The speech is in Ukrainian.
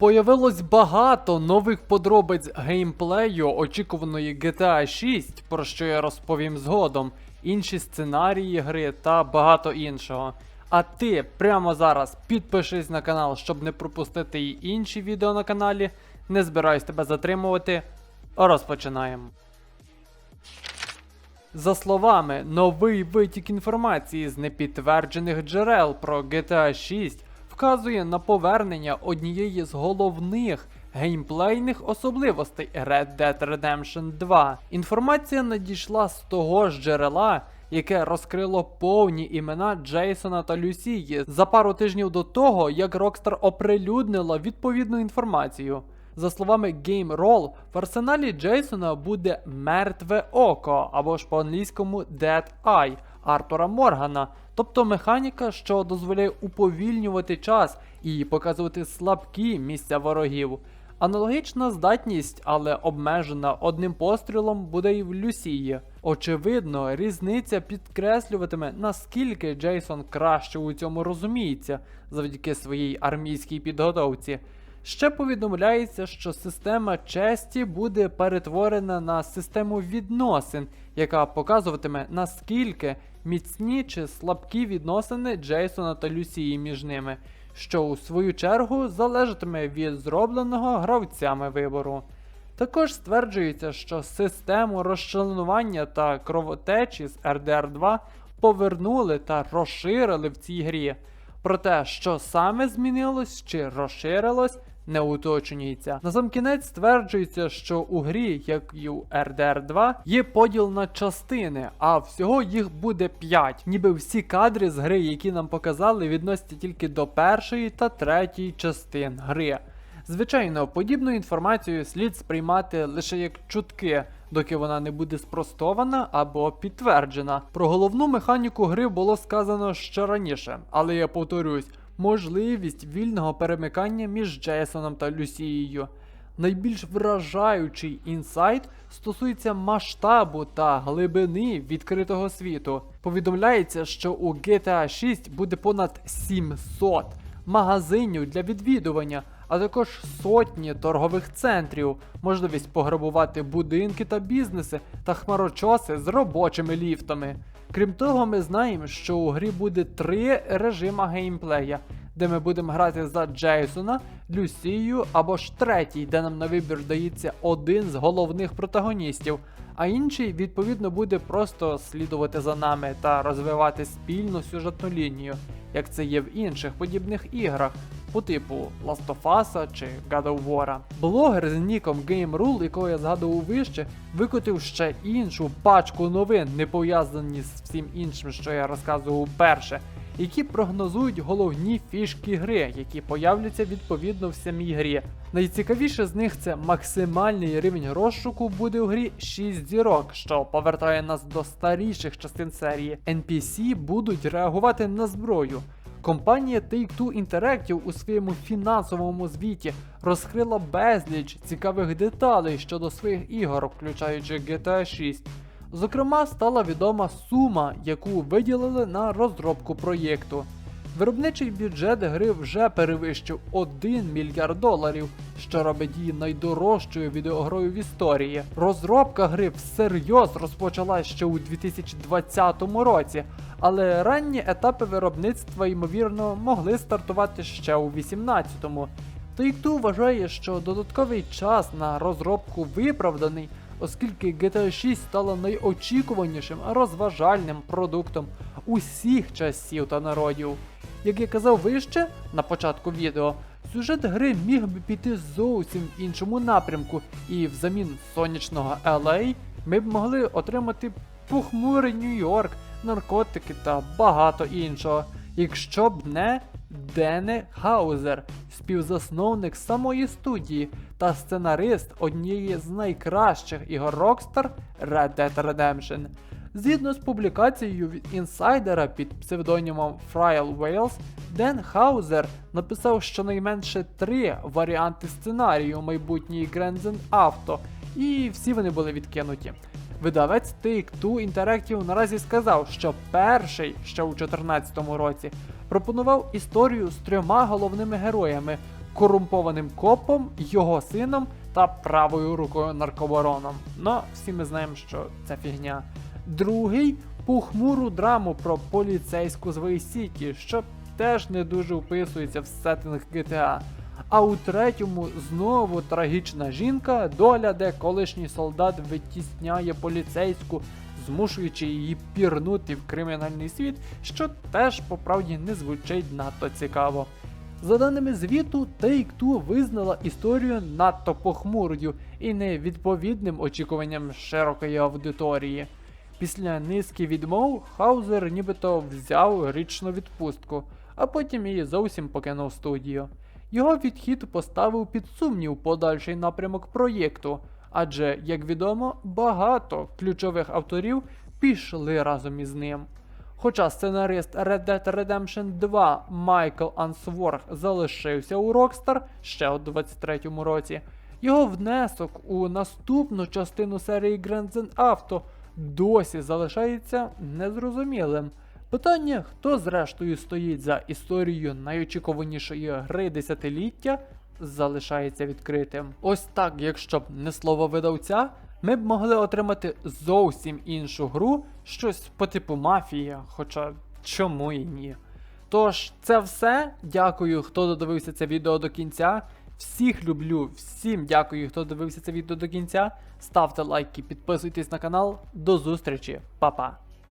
Появилось багато нових подробиць геймплею очікуваної GTA 6, про що я розповім згодом, інші сценарії гри та багато іншого. А ти прямо зараз підпишись на канал, щоб не пропустити і інші відео на каналі. Не збираюсь тебе затримувати. Розпочинаємо. За словами, новий витік інформації з непідтверджених джерел про GTA 6 вказує на повернення однієї з головних геймплейних особливостей Red Dead Redemption 2. Інформація надійшла з того ж джерела, яке розкрило повні імена Джейсона та Люсії за пару тижнів до того, як Rockstar оприлюднила відповідну інформацію. За словами Game Roll, в арсеналі Джейсона буде мертве око або ж по-англійському Dead Eye Артура Моргана, тобто механіка, що дозволяє уповільнювати час і показувати слабкі місця ворогів. Аналогічна здатність, але обмежена одним пострілом, буде і в Люсії. Очевидно, різниця підкреслюватиме, наскільки Джейсон краще у цьому розуміється завдяки своїй армійській підготовці. Ще повідомляється, що система честі буде перетворена на систему відносин, яка показуватиме наскільки міцні чи слабкі відносини Джейсона та Люсії між ними, що у свою чергу залежатиме від зробленого гравцями вибору. Також стверджується, що систему розчленування та кровотечі з RDR 2 повернули та розширили в цій грі. Проте, що саме змінилось чи розширилось, не уточнюється. На сам кінець стверджується, що у грі, як і у RDR 2, є поділ на частини, а всього їх буде 5. Ніби всі кадри з гри, які нам показали, відносяться тільки до першої та третьої частин гри. Звичайно, подібну інформацію слід сприймати лише як чутки, доки вона не буде спростована або підтверджена. Про головну механіку гри було сказано ще раніше, але я повторюсь, можливість вільного перемикання між Джейсоном та Люсією. Найбільш вражаючий інсайт стосується масштабу та глибини відкритого світу. Повідомляється, що у GTA 6 буде понад 700 магазинів для відвідування, а також сотні торгових центрів, можливість пограбувати будинки та бізнеси та хмарочоси з робочими ліфтами. Крім того, ми знаємо, що у грі буде три режима геймплея, де ми будемо грати за Джейсона, Люсію або ж третій, де нам на вибір дається один з головних протагоністів, а інший, відповідно, буде просто слідувати за нами та розвивати спільну сюжетну лінію, як це є в інших подібних іграх. По типу Last of Us чи God of War. Блогер з ніком GameRule, якого я згадував вище, викотив ще іншу пачку новин, не пов'язані з всім іншим, що я розказував перше, які прогнозують головні фішки гри, які появляться відповідно в самій грі. Найцікавіше з них це максимальний рівень розшуку буде у грі 6 зірок, що повертає нас до старіших частин серії. NPC будуть реагувати на зброю. Компанія Take-Two Interactive у своєму фінансовому звіті розкрила безліч цікавих деталей щодо своїх ігор, включаючи GTA 6. Зокрема, стала відома сума, яку виділили на розробку проєкту. Виробничий бюджет гри вже перевищив 1 мільярд доларів, що робить її найдорожчою відеогрою в історії. Розробка гри всерйоз розпочалась ще у 2020 році, але ранні етапи виробництва, ймовірно, могли стартувати ще у 2018-му. Take-Two вважає, що додатковий час на розробку виправданий, оскільки GTA 6 стала найочікуванішим розважальним продуктом усіх часів та народів. Як я казав вище на початку відео, сюжет гри міг би піти зовсім в іншому напрямку, і взамін сонячного LA ми б могли отримати похмурий Нью-Йорк, наркотики та багато іншого, якщо б не Дене Хаузер, співзасновник самої студії та сценарист однієї з найкращих ігор Rockstar Red Dead Redemption. Згідно з публікацією від інсайдера під псевдонімом Фрайл Wales, Ден Хаузер написав щонайменше три варіанти сценарію майбутньої Grand Theft Auto, і всі вони були відкинуті. Видавець Take-Two Interactive наразі сказав, що перший, ще у 2014 році, пропонував історію з трьома головними героями, корумпованим копом, його сином та правою рукою наркобароном. Ну, всі ми знаємо, що це фігня. Другий похмуру драму про поліцейську з Вейсіті, що теж не дуже вписується в сеттинг GTA. А у третьому знову трагічна жінка, доля, де колишній солдат витісняє поліцейську, змушуючи її пірнути в кримінальний світ, що теж по правді не звучить надто цікаво. За даними звіту, Take-Two визнала історію надто похмурою і невідповідним очікуванням широкої аудиторії. Після низки відмов Хаузер нібито взяв річну відпустку, а потім і зовсім покинув студію. Його відхід поставив під сумнів подальший напрямок проєкту, адже, як відомо, багато ключових авторів пішли разом із ним. Хоча сценарист Red Dead Redemption 2 Майкл Ансворг залишився у Rockstar ще у 23-му році, його внесок у наступну частину серії Grand Theft Auto досі залишається незрозумілим. Питання, хто зрештою стоїть за історією найочікуванішої гри десятиліття, залишається відкритим. Ось так, якщо б не слово видавця, ми б могли отримати зовсім іншу гру, щось по типу мафія, хоча чому і ні. Тож, це все. Дякую, хто додивився це відео до кінця. Всіх люблю, всім дякую, хто дивився це відео до кінця. Ставте лайки, підписуйтесь на канал. До зустрічі, Па-па.